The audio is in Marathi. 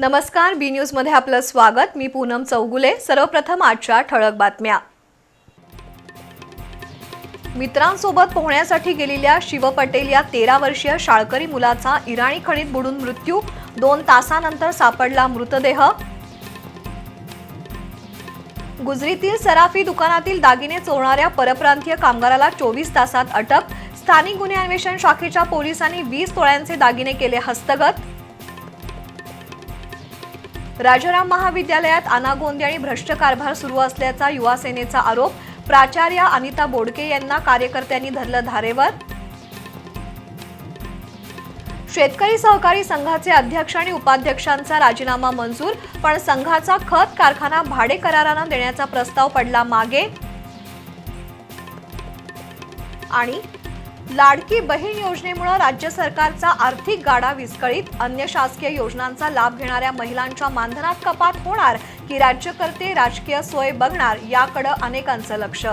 नमस्कार बी न्यूजमध्ये आपलं स्वागत. मी पूनम चौगुले. सर्वप्रथम आजच्या ठळक बातम्या. मित्रांसोबत पोहण्यासाठी गेलेल्या शिव पटेल या तेरा वर्षीय शाळकरी मुलाचा इराणी खणीत बुडून मृत्यू. दोन तासानंतर सापडला मृतदेह. गुजरीतील सराफी दुकानातील दागिने चोरणाऱ्या परप्रांतीय कामगाराला चोवीस तासात अटक. स्थानिक गुन्हे अन्वेषण शाखेच्या पोलिसांनी वीस तोळ्यांचे दागिने केले हस्तगत. राजाराम महाविद्यालयात अनागोंदी आणि भ्रष्ट कारभार सुरू असल्याचा युवा सेनेचा आरोप प्राचार्या अनिता बोडके यांना कार्यकर्त्यांनी धरलं धारेवर. शेतकरी सहकारी संघाचे अध्यक्ष आणि उपाध्यक्षांचा राजीनामा मंजूर पण संघाचा खत कारखाना भाडे करारानं देण्याचा प्रस्ताव पडला मागे. आणि लाडकी बहीण योजनेमुळे राज्य सरकारचा आर्थिक गाडा विस्कळीत. अन्य शासकीय योजनांचा लाभ घेणाऱ्या महिलांच्या मानधनात कपात होणार की राज्यकर्ते राजकीय सोय बघणार याकडे अनेकांचं लक्ष.